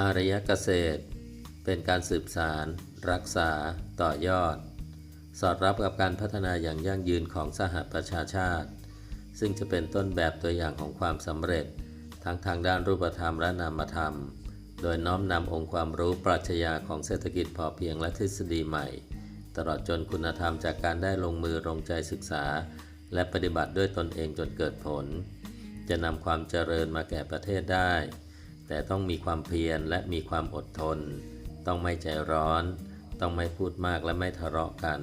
อารยเกษตร เป็นการสืบสาร รักษา ต่อยอด สอดรับกับการพัฒนาอย่างยั่งยืนของสหประชาชาติ ซึ่งจะเป็นต้นแบบตัวอย่างของความสำเร็จ ทั้งทางด้านรูปธรรมและนามธรรม โดยน้อมนำองค์ความรู้ปรัชญาของเศรษฐกิจพอเพียงและทฤษฎีใหม่ ตลอดจนคุณธรรมจากการได้ลงมือลงใจศึกษา และปฏิบัติด้วยตนเองจนเกิดผล จะนำความเจริญมาแก่ประเทศได้ แต่ต้องมีความเพียรและมีความอดทน ต้องไม่ใจร้อน ต้องไม่พูดมากและไม่ทะเลาะกัน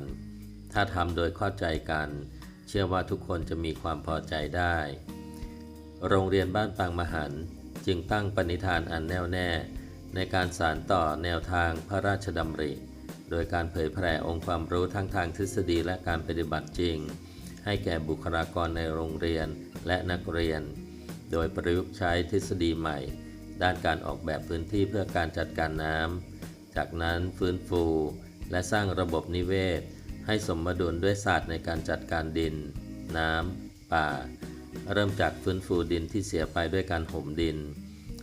ถ้าทำโดยเข้าใจกัน เชื่อว่าทุกคนจะมีความพอใจได้ โรงเรียนบ้านปางมหันต์จึงตั้งปณิธานอันแน่วแน่ ในการสานต่อแนวทางพระราชดำริ โดยการเผยแผ่องค์ความรู้ทั้งทางทฤษฎีและการปฏิบัติจริง ให้แก่บุคลากรในโรงเรียนและนักเรียน โดยประยุกต์ใช้ทฤษฎีใหม่ ด้านการออกแบบพื้นที่เพื่อการจัดการน้ำ จากนั้นฟื้นฟู และสร้างระบบนิเวศ ให้สมดุลด้วยศาสตร์ในการจัดการดิน น้ำ ป่า เริ่มจากฟื้นฟูดินที่เสียไปด้วยการห่มดิน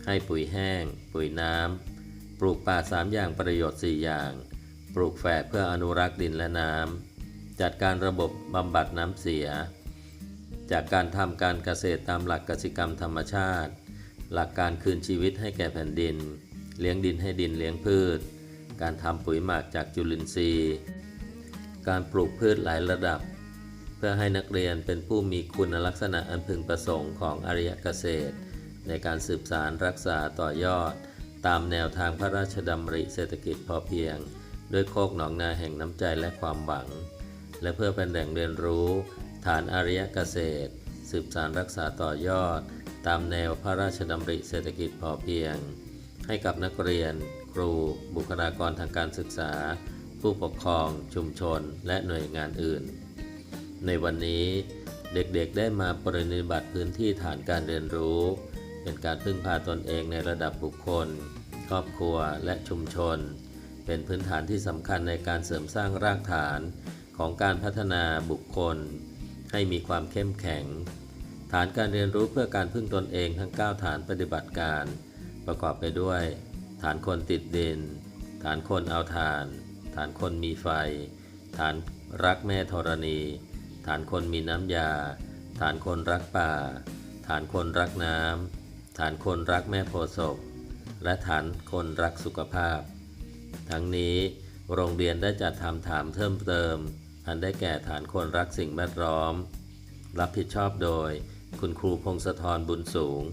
ให้ปุ๋ยแห้ง ปุ๋ยน้ำ ปลูกป่าสามอย่างประโยชน์ 4 อย่าง ปลูกแฝดเพื่ออนุรักษ์ดินและน้ำ จัดการระบบบำบัดน้ำเสีย จากการทำการเกษตรตามหลักกสิกรรมธรรมชาติ หลักการคืนชีวิตให้แก่แผ่นดิน เลี้ยงดินให้ดินเลี้ยงพืช การทำปุ๋ยหมักจากจุลินทรีย์ การปลูกพืชหลายระดับ เพื่อให้นักเรียนเป็นผู้มีคุณลักษณะอันพึงประสงค์ของอริยเกษตร ในการสืบสารรักษาต่อยอด ตามแนวทางพระราชดำริเศรษฐกิจพอเพียง ด้วยโคกหนองนาแห่งน้ำใจและความหวัง และเพื่อเป็นแหล่งเรียนรู้ ฐานอริยเกษตร สืบสารรักษาต่อยอด ตามแนวพระราชดำริเศรษฐกิจพอเพียง ให้กับนักเรียน ครู บุคลากรทางการศึกษา ผู้ปกครอง ชุมชน และหน่วยงานอื่น ในวันนี้เด็กๆได้มาปฏิบัติพื้นที่ฐานการเรียนรู้ เป็นการพึ่งพาตนเองในระดับบุคคล ครอบครัวและชุมชน เป็นพื้นฐานที่สำคัญในการเสริมสร้างรากฐานของการพัฒนาบุคคล ให้มีความเข้มแข็ง ฐานการเรียนรู้เพื่อการพึ่งตนเองทั้ง 9 ฐานปฏิบัติการ ประกอบไปด้วย ฐานคนติดดิน ฐานคนเอาฐาน ฐานคนมีไฟ ฐานรักแม่ธรณี ฐานคนมีน้ำยา ฐานคนรักป่า ฐานคนรักน้ำ ฐานคนรักแม่โพศพและฐานคนรักสุขภาพ ทั้งนี้โรงเรียนได้จัดทำถามเพิ่มเติม อันได้แก่ฐานคนรักสิ่งแวดล้อม รับผิดชอบโดย คุณครูพงศธรบุญสูง